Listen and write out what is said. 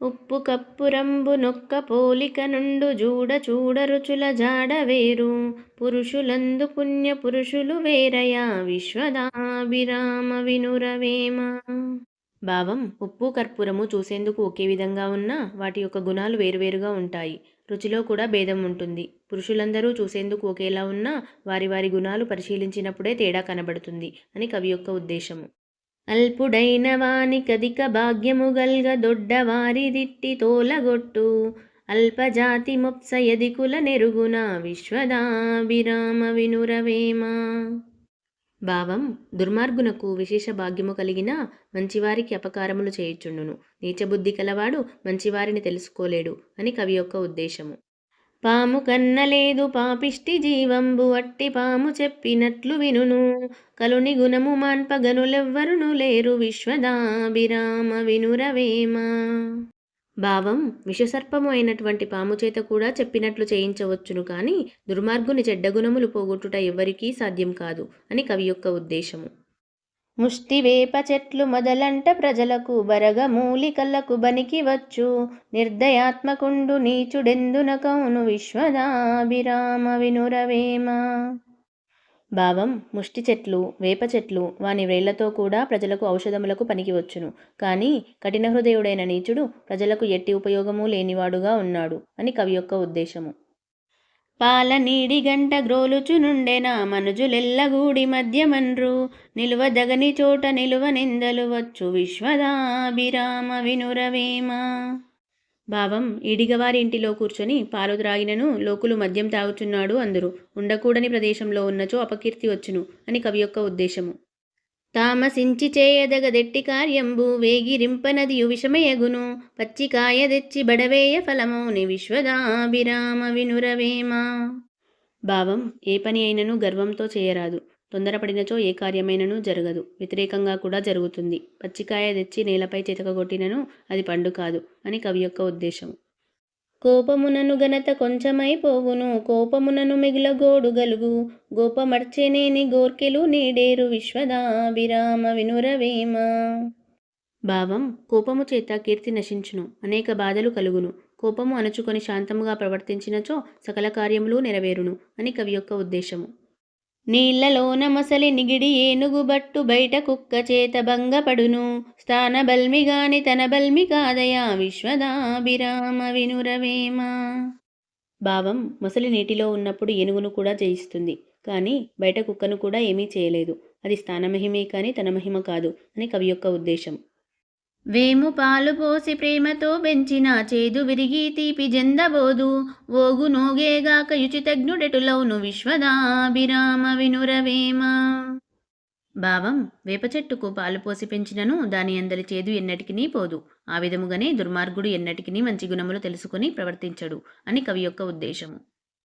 ఉప్పు కప్పురంబు నొక్క పోలిక నుండు జూడ చూడ రుచుల జాడ వేరు. పురుషులందు పుణ్య పురుషులు వేరయా విశ్వదాభిరామ వినురవేమ. భావం ఉప్పు కర్పూరము చూసేందుకు ఒకే విధంగా ఉన్నా వాటి యొక్క గుణాలు వేరువేరుగా ఉంటాయి. రుచిలో కూడా భేదం ఉంటుంది. పురుషులందరూ చూసేందుకు ఒకేలా ఉన్నా వారి వారి గుణాలు పరిశీలించినప్పుడే తేడా కనబడుతుంది అని కవి యొక్క ఉద్దేశము. అల్పుడైన వాని కదిక భాగ్యము గల్గ దొడ్డవారి దిట్టి తోలగొట్టు. అల్పజాతి మొప్స యదికుల నెరుగున విశ్వదాభిరామ వినురవేమ. భావం దుర్మార్గునకు విశేష భాగ్యము కలిగిన మంచివారికి అపకారములు చేయుచుండును. నీచబుద్ధి కలవాడు మంచివారిని తెలుసుకోలేడు అని కవి యొక్క ఉద్దేశము. పాము కన్నలేదు పాపిష్టి జీవంబు అట్టి పాము చెప్పినట్లు వినును. కలుని గుణము మాన్పగనులెవ్వరును లేరు విశ్వదాభిరామ వినురవేమ. భావం విషసర్పము అయినటువంటి పాము చేత కూడా చెప్పినట్లు చేయించవచ్చును కానీ దుర్మార్గుని చెడ్డగుణములు పోగొట్టుట ఎవ్వరికీ సాధ్యం కాదు అని కవి యొక్క ఉద్దేశము. ముష్టి వేప చెట్లు మొదలంట ప్రజలకు బరగ మూలికలకు బనికి వచ్చు. నిర్దయాత్మకుండు నీచుడెందున కౌను విశ్వదాభిరామ వినురవేమ. భావం ముష్టి చెట్లు వేప చెట్లు వాని వేళ్ళతో కూడా ప్రజలకు ఔషధములకు పనికి వచ్చును. కానీ కఠిన హృదయుడైన నీచుడు ప్రజలకు ఎట్టి ఉపయోగము లేనివాడుగా ఉన్నాడు అని కవి యొక్క ఉద్దేశము. పాల నీడి గంట గ్రోలుచునుండెన మనుజులెల్లగూడి మధ్యమన్రు నిలువదగని చోట నిలువ నిందలు వచ్చు విశ్వదాభిరామ వినురవేమ. భావం ఈడిగవారి ఇంటిలో కూర్చొని పాలు త్రాగినను లోకులు మద్యం తాగుచున్నాడు అందరూ. ఉండకూడని ప్రదేశంలో ఉన్నచో అపకీర్తి వచ్చును అని కవి యొక్క ఉద్దేశము. తామసించి చేయదగదెట్టి కార్యంబు వేగిరింపనదియు విషమయగును. పచ్చికాయ తెచ్చి బడవేయ ఫలమౌని విశ్వదాభిరామ వినురవేమ. భావం ఏ పని అయినను గర్వంతో చేయరాదు. తొందరపడినచో ఏ కార్యమైనను జరగదు. వ్యతిరేకంగా కూడా జరుగుతుంది. పచ్చికాయ తెచ్చి నేలపై చితకగొట్టినను అది పండు కాదు అని కవి యొక్క ఉద్దేశం కోపమునను ఘనత కొంచెమైపోవును. కోపమునను మిగిలగోడు గలుగు. గోపమర్చెనేని గోర్కెలు నీడేరు విశ్వదాభిరామ వినురవేమ. భావం కోపము చేత కీర్తి నశించును. అనేక బాధలు కలుగును. కోపము అణచుకొని శాంతముగా ప్రవర్తించినచో సకల కార్యములు నెరవేరును అని కవి యొక్క ఉద్దేశము. నీళ్ళలోన మొసలి నిగిడి ఏనుగు బట్టు బయట కుక్క చేత భంగపడును. స్థాన బల్మిగాని తన బల్మి కాదయా విశ్వదాభిరామ వినురవేమ. భావం మొసలి నీటిలో ఉన్నప్పుడు ఏనుగును కూడా జయిస్తుంది. కానీ బయట కుక్కను కూడా ఏమీ చేయలేదు. అది స్థానమహిమే కానీ తన మహిమ కాదు అని కవి యొక్క ఉద్దేశం. వేము పాలు పోసి ప్రేమతో పెంచిన చేదు విరిగి తీపి జెందబోదు. ఓగు నోగేగాక యుచితజ్ఞుడెటులౌను విశ్వదాభిరామ వినురవేమ. భావం వేప చెట్టుకు పాలు పోసి పెంచినను దాని అందరి చేదు ఎన్నటికినీ పోదు. ఆ విధముగానే దుర్మార్గుడు ఎన్నటికినీ మంచి గుణములు తెలుసుకుని ప్రవర్తించడు అని కవి యొక్క ఉద్దేశము.